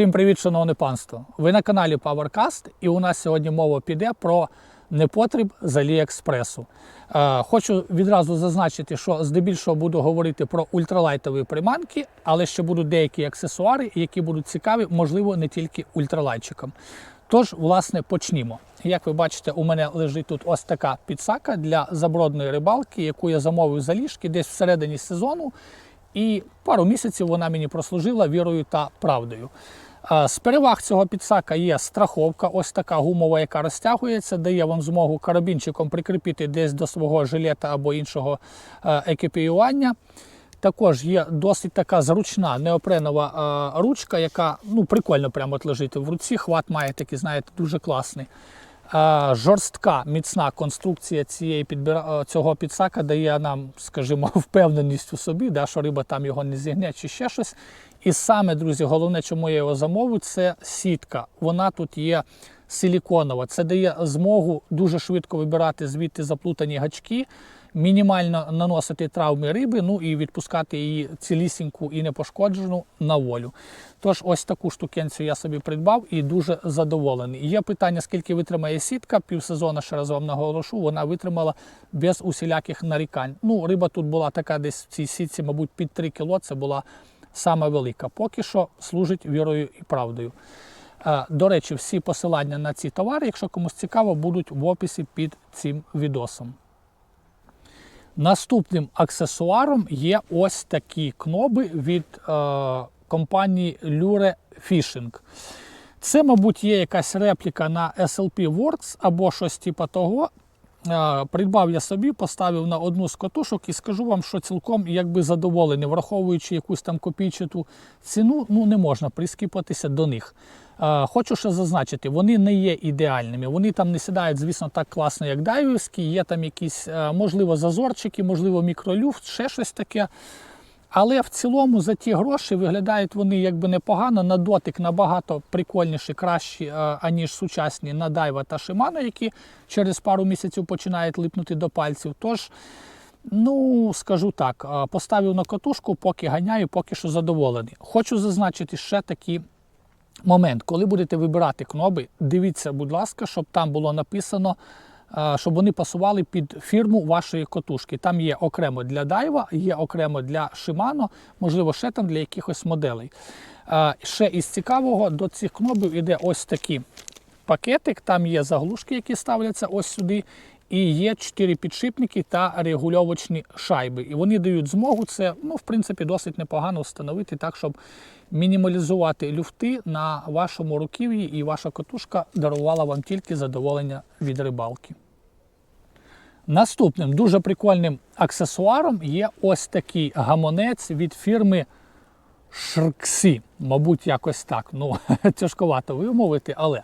Всім привіт, шановне панство! Ви на каналі PowerCast і у нас сьогодні мова піде про непотріб з Аліекспресу. Е, Хочу відразу зазначити, що здебільшого буду говорити про ультралайтові приманки, але ще будуть деякі аксесуари, які будуть цікаві, можливо, не тільки ультралайтчикам. Тож, власне, почнімо. Як ви бачите, у мене лежить тут ось така підсака для забродної рибалки, яку я замовив за ліжки десь всередині сезону. І пару місяців вона мені прослужила вірою та правдою. Е, З переваг цього підсака є страховка, ось така гумова, яка розтягується, дає вам змогу карабінчиком прикріпити десь до свого жилета або іншого е, екіпіювання. Також є досить така зручна неопренова е, ручка, яка ну, прикольно прямо от лежить в руці. Хват має такий, знаєте, дуже класний. Жорстка, міцна конструкція цієї підбира... цього підсака дає нам, скажімо, впевненість у собі, да, що риба там його не зігне чи ще щось. І саме, друзі, головне, чому я його замовив, це сітка. Вона тут є силіконова. Це дає змогу дуже швидко вибирати звідти заплутані гачки, мінімально наносити травми риби, ну і відпускати її цілісіньку і непошкоджену на волю. Тож ось таку штукенцію я собі придбав і дуже задоволений. Є питання, скільки витримає сітка, півсезона, ще раз вам наголошу, вона витримала без усіляких нарікань. Ну, риба тут була така десь в цій сітці, мабуть, під 3 кіло, це була саме велика. Поки що служить вірою і правдою. Е, До речі, всі посилання на ці товари, якщо комусь цікаво, будуть в описі під цим відосом. Наступним аксесуаром є ось такі кноби від е, компанії Lure Fishing. Це, мабуть, є якась репліка на SLP Works або щось типу того. Придбав я собі, поставив на одну з котушок і скажу вам, що цілком якби задоволений, враховуючи якусь там копійчату ціну, ну не можна прискіпатися до них. Хочу ще зазначити, вони не є ідеальними. Вони там не сідають, звісно, так класно, як дайвівські. Є там якісь, е, можливо, зазорчики, можливо, мікролюфт, ще щось таке. Але в цілому за ті гроші виглядають вони якби непогано. На дотик набагато прикольніші, кращі, е, аніж сучасні на Дайва та Shimano, які через пару місяців починають липнути до пальців. Тож, ну скажу так, е, поставив на катушку, поки ганяю, поки що задоволений. Хочу зазначити ще такий момент, коли будете вибирати кноби, дивіться, будь ласка, щоб там було написано. Е, Щоб вони пасували під фірму вашої котушки. Там є окремо для дайва, є окремо для Shimano, можливо, ще там для якихось моделей. Е, Ще із цікавого до цих кнопів іде ось такі пакетик. Там є заглушки, які ставляться ось сюди. І є 4 підшипники та регульовочні шайби. І вони дають змогу це, ну, в принципі, досить непогано встановити так, щоб мінімалізувати люфти на вашому руків'ї, і ваша котушка дарувала вам тільки задоволення від рибалки. Наступним дуже прикольним аксесуаром є ось такий гамонець від фірми Шрксі. Мабуть, якось так. Ну, тяжковато вимовити, але.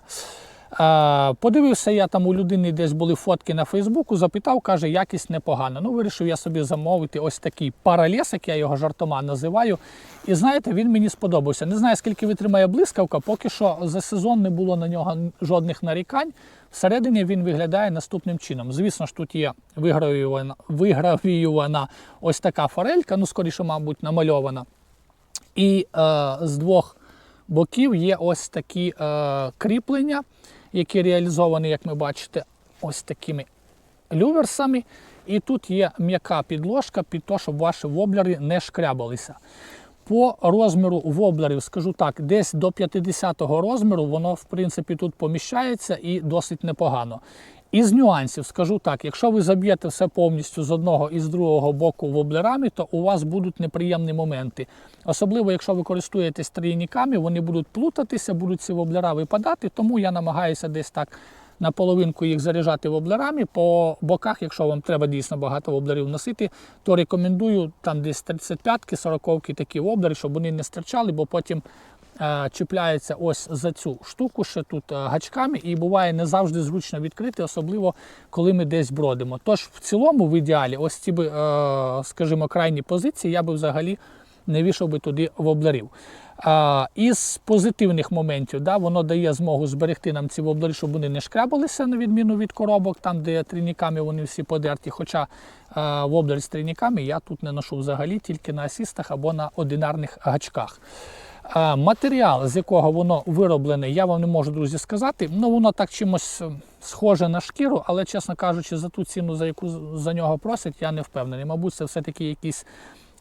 Подивився я там у людини десь були фотки на Фейсбуку, запитав, каже, якість непогана. Ну, вирішив я собі замовити ось такий паралесик, я його жартома називаю. І знаєте, він мені сподобався. Не знаю, скільки витримає блискавка, поки що за сезон не було на нього жодних нарікань. Всередині він виглядає наступним чином. Звісно ж, тут є вигравіювана, вигравіювана ось така форелька, ну, скоріше, мабуть, намальована. І е, з двох боків є ось такі е, кріплення, які реалізовані, як ми бачите, ось такими люверсами. І тут є м'яка підложка під те, щоб ваші воблери не шкрябалися. По розміру воблерів, скажу так, десь до 50-го розміру воно, в принципі, тут поміщається і досить непогано. Із нюансів, скажу так, якщо ви заб'єте все повністю з одного і з другого боку воблерами, то у вас будуть неприємні моменти. Особливо, якщо ви користуєтесь трійниками, вони будуть плутатися, будуть ці воблера випадати, тому я намагаюся десь так на половинку їх заряджати воблерами. По боках, якщо вам треба дійсно багато воблерів носити, то рекомендую там десь 35-ки, 40-ки такі воблери, щоб вони не стирчали, бо потім чіпляється ось за цю штуку ще тут е, гачками, і буває не завжди зручно відкрити, особливо коли ми десь бродимо. Тож в цілому, в ідеалі, ось ці, би, е, скажімо, крайні позиції я би взагалі не вішав би туди воблерів. А, із позитивних моментів да, воно дає змогу зберегти нам ці воблери, щоб вони не шкрябалися, на відміну від коробок, там, де трійниками вони всі подерті. Хоча а, воблер з трійниками я тут не ношу взагалі, тільки на асістах або на одинарних гачках. Матеріал, з якого воно вироблене, я вам не можу, друзі, сказати. Ну, воно так чимось е, схоже на шкіру, але, чесно кажучи, за ту ціну, за яку за нього просять, я не впевнений. Мабуть, це все-таки якийсь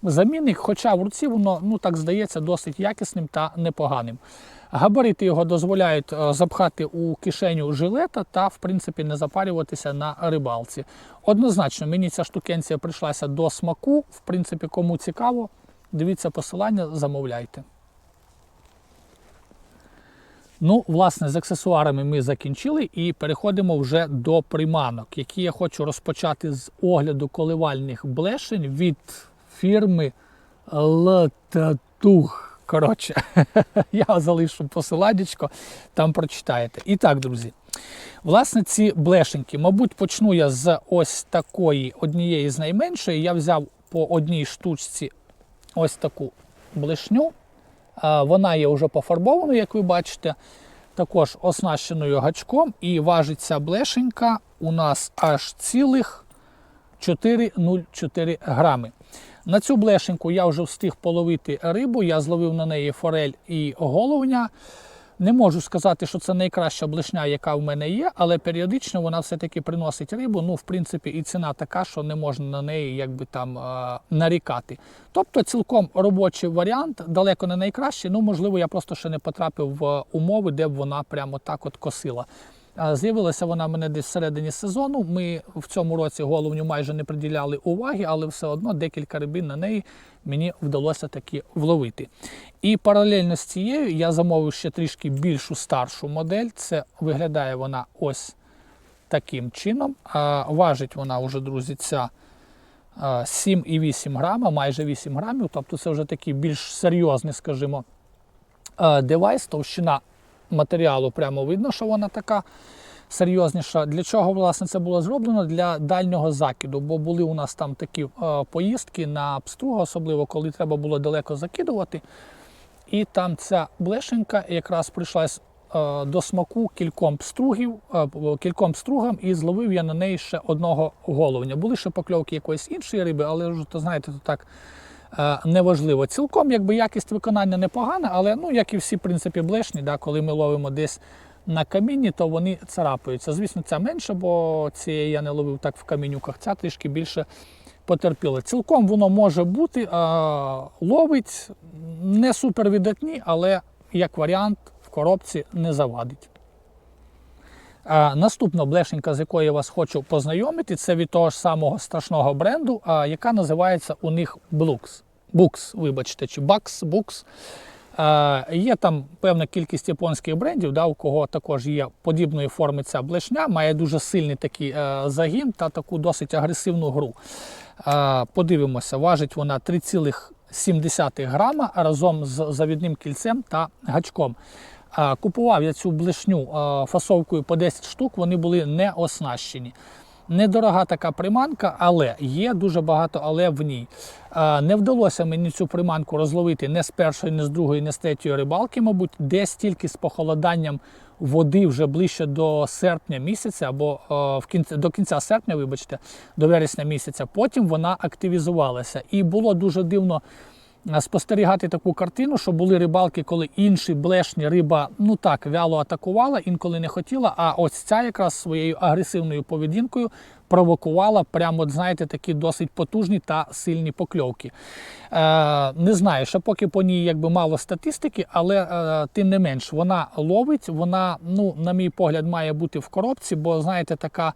замінник, хоча в руці воно, ну так здається, досить якісним та непоганим. Габарити його дозволяють е, запхати у кишеню жилета та, в принципі, не запарюватися на рибалці. Однозначно, мені ця штукенція прийшлася до смаку. В принципі, кому цікаво, дивіться посилання, замовляйте. Ну, власне, з аксесуарами ми закінчили і переходимо вже до приманок, які я хочу розпочати з огляду коливальних блешень від фірми Лататух. Коротше, я залишу посиланнячко, там прочитаєте. І так, друзі. Власне, ці блешеньки, мабуть, почну я з ось такої однієї з найменшої. Я взяв по одній штучці ось таку блешню. Вона є вже пофарбованою, як ви бачите, також оснащеною гачком. І важиться блешенька у нас аж цілих 4,04 грами. На цю блешеньку я вже встиг половити рибу, я зловив на неї форель і головня. Не можу сказати, що це найкраща блешня, яка в мене є, але періодично вона все-таки приносить рибу. Ну, в принципі, і ціна така, що не можна на неї якби там нарікати. Тобто, цілком робочий варіант, далеко не найкращий. Ну, можливо, я просто ще не потрапив в умови, де б вона прямо так от косила. З'явилася вона в мене десь всередині сезону. Ми в цьому році головню майже не приділяли уваги, але все одно декілька рибин на неї мені вдалося таки вловити. І паралельно з цією я замовив ще трішки більшу старшу модель. Це виглядає вона ось таким чином. Важить вона вже, друзі, ця 7,8 грама, майже 8 грамів. Тобто це вже такий більш серйозний, скажімо, девайс, товщина матеріалу прямо видно, що вона така серйозніша. Для чого власне це було зроблено? Для дальнього закиду, бо були у нас там такі е, поїздки на пструга, особливо коли треба було далеко закидувати. І там ця блешенька якраз прийшлась е, до смаку кільком пстругів, е, кільком стругам, і зловив я на неї ще одного головня. Були ще покльовки якоїсь іншої риби, але вже то знаєте, то так неважливо. Цілком якби якість виконання непогана, але ну, як і всі в принципі блешні, да, коли ми ловимо десь на камінні, то вони царапаються. Звісно, ця менше, бо цієї я не ловив так в камінюках, ця трішки більше потерпіла. Цілком воно може бути, а, ловить не супер видатні, але як варіант в коробці не завадить. Наступна блешенька, з якою я вас хочу познайомити, це від того ж самого страшного бренду, яка називається у них Blux. Bux, вибачте, чи Bux, Bux. Є там певна кількість японських брендів, да, у кого також є подібної форми ця блешня, має дуже сильний такий е, загін та таку досить агресивну гру. Подивимося, важить вона 3,7 грама разом з завідним кільцем та гачком. Купував я цю блешню фасовкою по 10 штук, вони були не оснащені. Недорога така приманка, але є дуже багато але в ній. Не вдалося мені цю приманку розловити не з першої, не з другої, не з третьої рибалки, мабуть, десь тільки з похолоданням води вже ближче до серпня місяця, або в кінці, до кінця серпня, вибачте, до вересня місяця. Потім вона активізувалася. І було дуже дивно спостерігати таку картину, що були рибалки, коли інші блешні риба ну так вяло атакувала, інколи не хотіла. А ось ця якраз своєю агресивною поведінкою провокувала прямо, знаєте, такі досить потужні та сильні покльовки. Е, не знаю, ще поки по ній якби мало статистики, але е, тим не менш вона ловить. Вона, ну, на мій погляд, має бути в коробці, бо знаєте, така.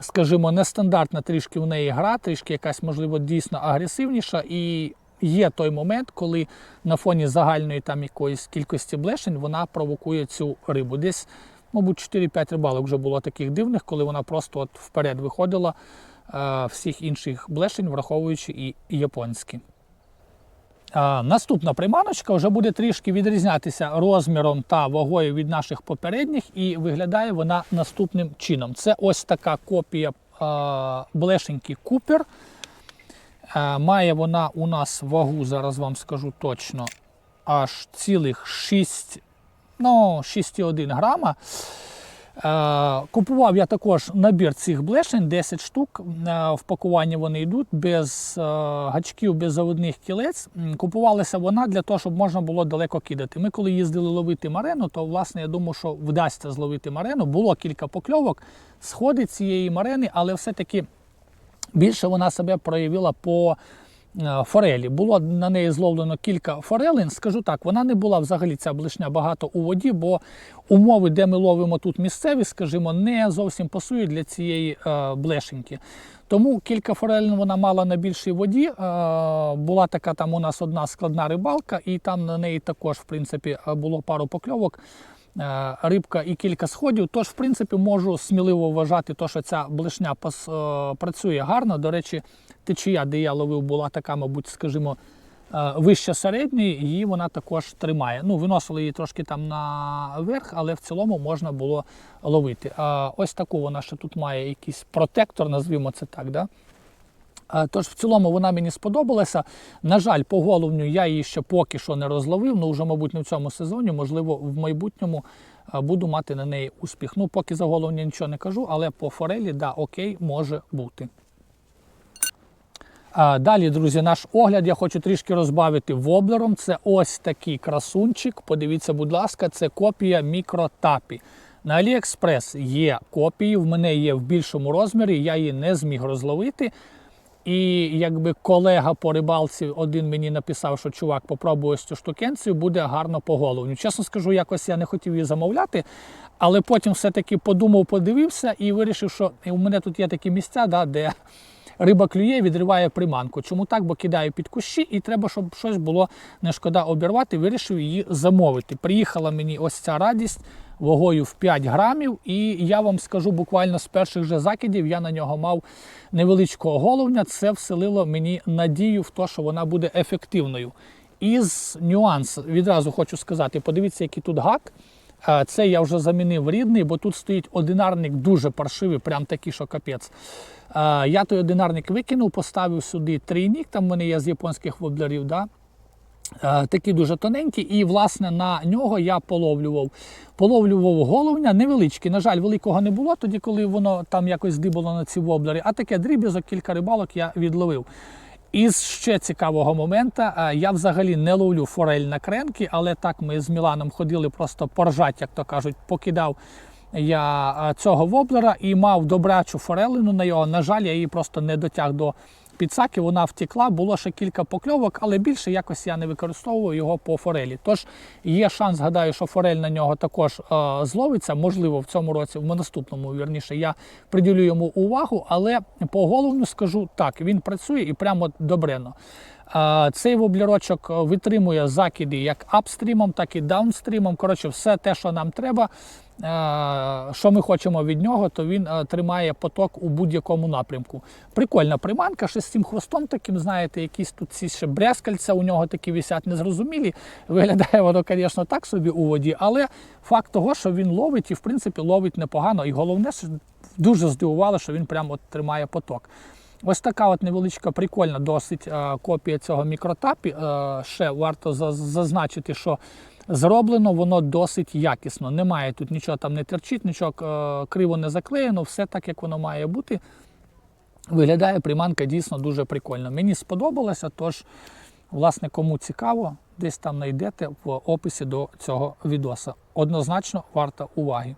Скажімо, нестандартна трішки в неї гра, трішки якась, можливо, дійсно агресивніша. І є той момент, коли на фоні загальної там якоїсь кількості блешень вона провокує цю рибу. Десь, мабуть, 4-5 рибалок вже було таких дивних, коли вона просто от вперед виходила е, всіх інших блешень, враховуючи і японські. А, Наступна приманочка вже буде трішки відрізнятися розміром та вагою від наших попередніх, і виглядає вона наступним чином. Це ось така копія а, блешеньки Купер. А, має вона у нас вагу, зараз вам скажу точно, аж цілих 6, ну, 6,1 грама. Е, Купував я також набір цих блешень, 10 штук. Е, В пакуванні вони йдуть без е, гачків, без заводних кілець. Купувалася вона для того, щоб можна було далеко кидати. Ми коли їздили ловити марену, то власне я думав, що вдасться зловити марену. Було кілька покльовок, сходи цієї марени, але все-таки більше вона себе проявила по е, форелі. Було на неї зловлено кілька форелин. Скажу так, вона не була взагалі ця блишня багато у воді, бо умови, де ми ловимо тут місцеві, скажімо, не зовсім пасують для цієї е, блешеньки. Тому кілька форелин вона мала на більшій воді. Е, була така там у нас одна складна рибалка, і там на неї також, в принципі, було пару покльовок. Е, Рибка і кілька сходів. Тож, в принципі, можу сміливо вважати, то, що ця блешня пос- е, працює гарно. До речі, течія, де я ловив, була така, мабуть, скажімо, е, вища середньої, її вона також тримає. Ну, виносили її трошки там наверх, але в цілому можна було ловити. Ось таку вона ще тут має якийсь протектор, назвімо це так. Да? А, Тож в цілому вона мені сподобалася. На жаль, по головню я її ще поки що не розловив. Ну вже, мабуть, не в цьому сезоні, можливо, в майбутньому буду мати на неї успіх. Ну, поки за головню нічого не кажу, але по форелі, да, окей, може бути. Далі, друзі, наш огляд я хочу трішки розбавити воблером. Це ось такий красунчик. Подивіться, будь ласка, це копія мікротапі. На AliExpress є копії, в мене є в більшому розмірі, я її не зміг розловити. І якби колега по рибалці один мені написав, що чувак, попробуй ось цю штукенцію, буде гарно по головню. Чесно скажу, якось я не хотів її замовляти, але потім все-таки подумав, подивився і вирішив, що у мене тут є такі місця, да, де риба клює, відриває приманку. Чому так? Бо кидаю під кущі, і треба, щоб щось було не шкода обірвати. Вирішив її замовити. Приїхала мені ось ця радість вагою в 5 грамів, і я вам скажу буквально з перших же закидів я на нього мав невеличкого головня. Це вселило мені надію в те, що вона буде ефективною. Із нюанс відразу хочу сказати: подивіться, який тут гак. Е, Це я вже замінив рідний, бо тут стоїть одинарник дуже паршивий, прям такий, що капець. Е, Я той одинарник викинув, поставив сюди трійник, там в мене є з японських воблерів. Да? Е, Такий дуже тоненький, і власне на нього я половлював. Половлював головня невеличкий. На жаль, великого не було тоді, коли воно там якось здибало на ці воблери. А таке дріб'язок, кілька рибалок я відловив. Із ще цікавого моменту, е, я взагалі не ловлю форель на кренки, але так ми з Міланом ходили просто поржать, як то кажуть, покидав я е, цього воблера і мав добрячу форелину на його. На жаль, я її просто не дотяг до підсаки, вона втекла, було ще кілька покльовок, але більше якось я не використовую його по форелі. Тож є шанс, гадаю, що форель на нього також е, зловиться. Можливо, в цьому році, в наступному, вірніше, я приділю йому увагу, але по головню скажу так, він працює і прямо добрено. Е, Цей воблерочок витримує закиди як апстрімом, так і даунстрімом. Коротше, все те, що нам треба, е, що ми хочемо від нього, то він е, тримає поток у будь-якому напрямку. Прикольна приманка, ще з цим хвостом таким, знаєте, якісь тут ці ще брязкальця у нього такі висять незрозумілі. Виглядає воно, звісно, так собі у воді, але факт того, що він ловить і в принципі ловить непогано. І головне, що дуже здивувало, що він прямо от тримає поток. Ось така от невеличка, прикольна досить е, копія цього мікротапі. Е, ще варто зазначити, що зроблено воно досить якісно. Немає тут нічого там не терчить, нічого е, криво не заклеєно, все так, як воно має бути. Виглядає приманка дійсно дуже прикольно. Мені сподобалося, тож, власне, кому цікаво, десь там знайдете в описі до цього відоса. Однозначно варта уваги.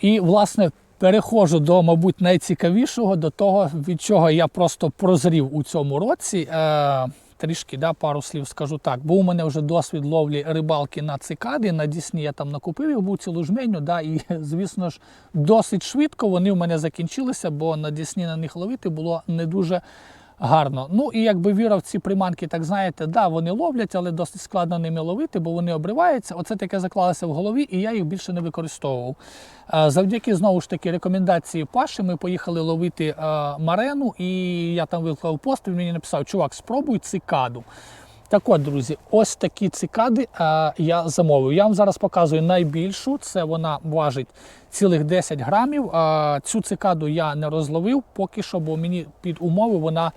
І, власне, переходжу до, мабуть, найцікавішого, до того, від чого я просто прозрів у цьому році. Е, трішки да, пару слів скажу так. Бо у мене вже досвід ловлі рибалки на цикади. На Дісні я там накупив їх, був цілу жменю. Да, і, звісно ж, досить швидко вони в мене закінчилися, бо на Дісні на них ловити було не дуже гарно. Ну і якби віра в ці приманки, так знаєте, да, вони ловлять, але досить складно ними ловити, бо вони обриваються. Оце таке заклалося в голові, і я їх більше не використовував. Е, Завдяки знову ж таки рекомендації Паші, ми поїхали ловити е, марену, і я там виклав пост, він мені написав: чувак, спробуй цикаду. Так от, друзі, ось такі цикади е, я замовив. Я вам зараз показую найбільшу. Це вона важить цілих 10 грамів. Е, цю цикаду я не розловив поки що, бо мені під умови вона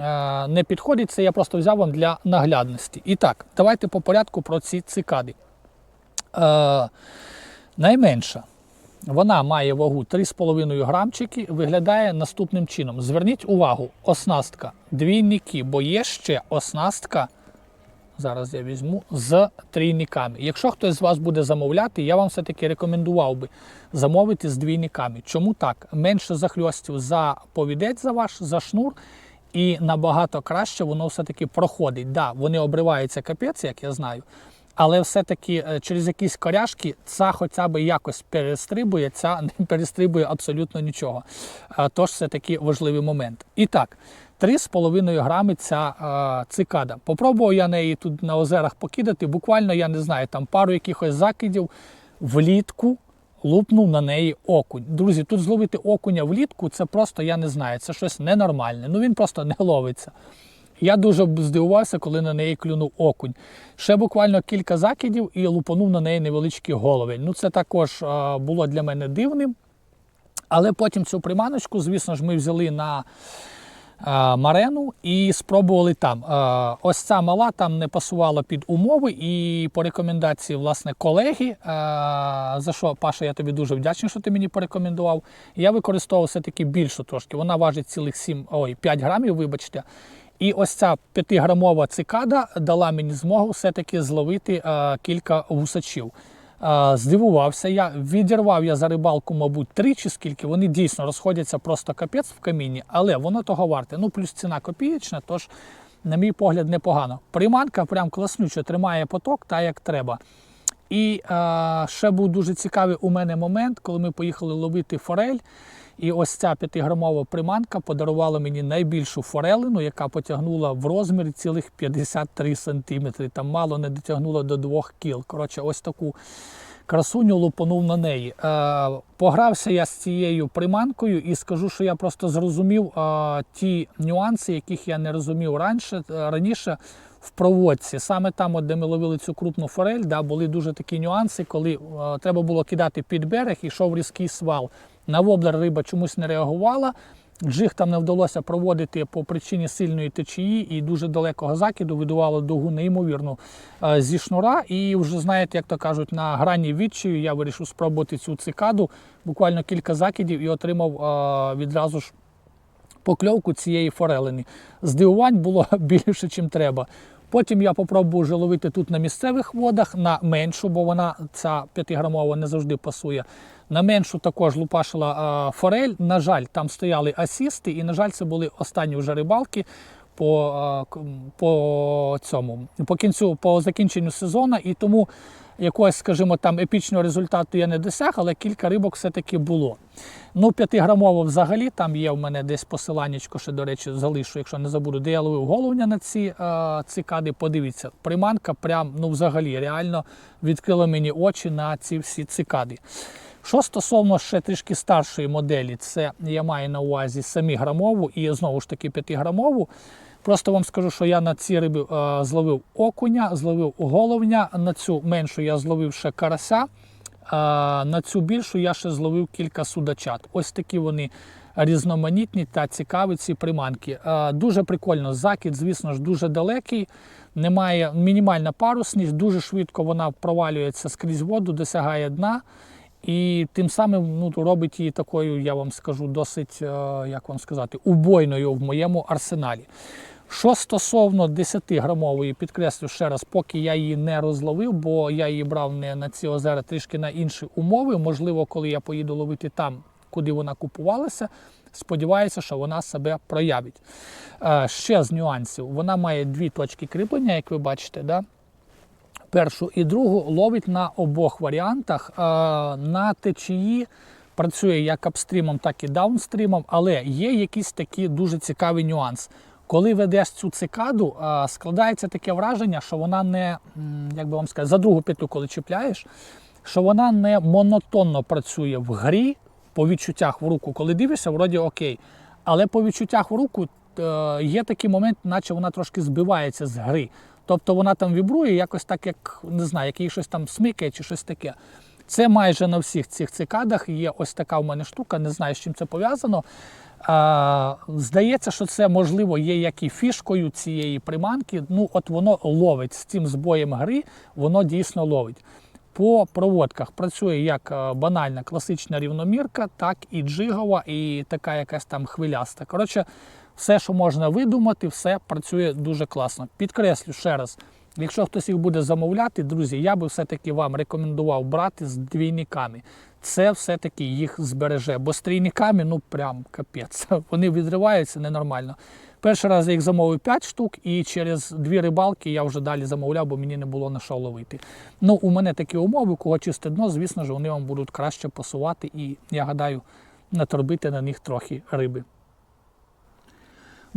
е, не підходить. Це я просто взяв вам для наглядності. І так, давайте по порядку про ці цикади. Е, Найменша. Вона має вагу 3,5 грамчики, виглядає наступним чином. Зверніть увагу, оснастка двійники, бо є ще оснастка. Зараз я візьму з трійниками. Якщо хтось з вас буде замовляти, я вам все-таки рекомендував би замовити з двійниками. Чому так? Менше захльостів за повідець за ваш, за шнур, і набагато краще воно все-таки проходить. Да, вони обриваються капець, як я знаю. Але все-таки е, через якісь коряшки ця хоча б якось перестрибує, ця не перестрибує абсолютно нічого. Е, Тож це такий важливий момент. І так, 3,5 грами ця е, цикада. Попробував я неї тут на озерах покидати. Буквально, я не знаю, там пару якихось закидів влітку лупнув на неї окунь. Друзі, тут зловити окуня влітку це просто я не знаю, це щось ненормальне. Ну він просто не ловиться. Я дуже здивувався, коли на неї клюнув окунь. Ще буквально кілька закидів і лупанув на неї невеличкий головень. Ну, це також е, було для мене дивним. Але потім цю приманочку, звісно ж, ми взяли на марену і спробували там. Е, ось ця мала там не пасувала під умови, і по рекомендації власне колеги, е, за що Паша, я тобі дуже вдячний, що ти мені порекомендував. Я використовував все-таки більшу трошки. Вона важить цілих 7, ой, 5 грамів, вибачте. І ось ця 5-грамова цикада дала мені змогу все-таки зловити е, кілька гусачів. Здивувався я, відірвав я за рибалку, мабуть, тричі, скільки вони дійсно розходяться просто капець в каміні, але воно того варте. Ну, плюс ціна копієчна, тож, на мій погляд, непогано. Приманка прям класнюча, тримає поток, та як треба. І е, ще був дуже цікавий у мене момент, коли ми поїхали ловити форель. І ось ця 5-грамова приманка подарувала мені найбільшу форелину, яка потягнула в розмірі цілих 53 сантиметри. Там мало не дотягнула до 2 кіл. Коротше, ось таку красуню лупанув на неї. Е, погрався я з цією приманкою і скажу, що я просто зрозумів е, ті нюанси, яких я не розумів раніше, раніше в проводці. Саме там, от, де ми ловили цю крупну форель, да, були дуже такі нюанси, коли е, треба було кидати під берег і йшов різкий свал. На воблер риба чомусь не реагувала. Джиг там не вдалося проводити по причині сильної течії і дуже далекого закиду видувало дугу неймовірну е, зі шнура. І вже знаєте, як то кажуть, на грані відчаю я вирішив спробувати цю цикаду. Буквально кілька закидів і отримав е, відразу ж покльовку цієї форелини. Здивувань було більше, ніж треба. Потім я попробую вже ловити тут на місцевих водах на меншу, бо вона ця 5-грамова не завжди пасує. На меншу також лупашила а, форель. На жаль, там стояли асісти, і, на жаль, це були останні вже рибалки по, по цьому, по кінцю, по закінченню сезону. І тому якогось, скажімо, там епічного результату я не досяг, але кілька рибок все-таки було. Ну, 5-грамово взагалі, там є в мене десь посиланнячко, ще, до речі, залишу, якщо не забуду, де я ловив головня на ці е, цикади. Подивіться, приманка прям, ну взагалі, реально відкрила мені очі на ці всі цикади. Що стосовно ще трішки старшої моделі, це я маю на увазі 7-грамову і знову ж таки 5-грамову. Просто вам скажу, що я на ці риби е, зловив окуня, зловив головня, на цю меншу я зловив ще карася. А на цю більшу я ще зловив кілька судачат. Ось такі вони різноманітні та цікаві ці приманки. А, Дуже прикольно. Закид, звісно ж, дуже далекий. Немає мінімальна парусність, дуже швидко вона провалюється скрізь воду, досягає дна. І тим самим ну, робить її такою, я вам скажу, досить, е, як вам сказати, убойною в моєму арсеналі. Що стосовно 10-грамової, підкреслю ще раз, поки я її не розловив, бо я її брав не на ці озера, трішки на інші умови. Можливо, коли я поїду ловити там, куди вона купувалася, сподіваюся, що вона себе проявить. Е, Ще з нюансів, вона має дві точки кріплення, як ви бачите. Да? першу і другу ловить на обох варіантах. Е, На течії працює як апстрімом, так і даунстрімом, але є якийсь такий дуже цікавий нюанс. Коли ведеш цю цикаду, складається таке враження, що вона не, як би вам сказати, за другу петлю, коли чіпляєш, що вона не монотонно працює в грі по відчуттях в руку. Коли дивишся, вроді окей. Але по відчуттях в руку е, є такий момент, наче вона трошки збивається з гри. Тобто вона там вібрує, якось так, як не знаю, як їй щось там смикає чи щось таке. Це майже на всіх цих цикадах є ось така в мене штука, не знаю, з чим це пов'язано. Здається, що це можливо є як і фішкою цієї приманки. Ну, от воно ловить з цим збоєм гри, воно дійсно ловить. По проводках працює як е, банальна класична рівномірка, так і джигова, і така якась там хвиляста. Коротше, все, що можна видумати, все працює дуже класно. Підкреслю ще раз. Якщо хтось їх буде замовляти, друзі, я би все-таки вам рекомендував брати з двійниками. Це все-таки їх збереже, бо з трійниками, ну прям капець. Вони відриваються ненормально. Перший раз я їх замовив 5 штук, і через дві рибалки я вже далі замовляв, бо мені не було на що ловити. Ну, у мене такі умови, у кого чисте дно, звісно ж, вони вам будуть краще пасувати, і я гадаю, наторбити на них трохи риби.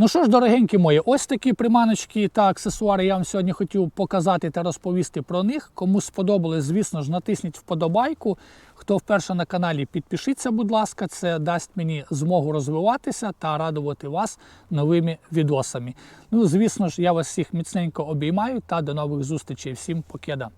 Ну що ж, дорогенькі мої, ось такі приманочки та аксесуари я вам сьогодні хотів показати та розповісти про них. Кому сподобалось, звісно ж, натисніть вподобайку. Хто вперше на каналі, підпишіться, будь ласка, це дасть мені змогу розвиватися та радувати вас новими відосами. Ну, звісно ж, я вас всіх міцненько обіймаю та до нових зустрічей. Всім покеда!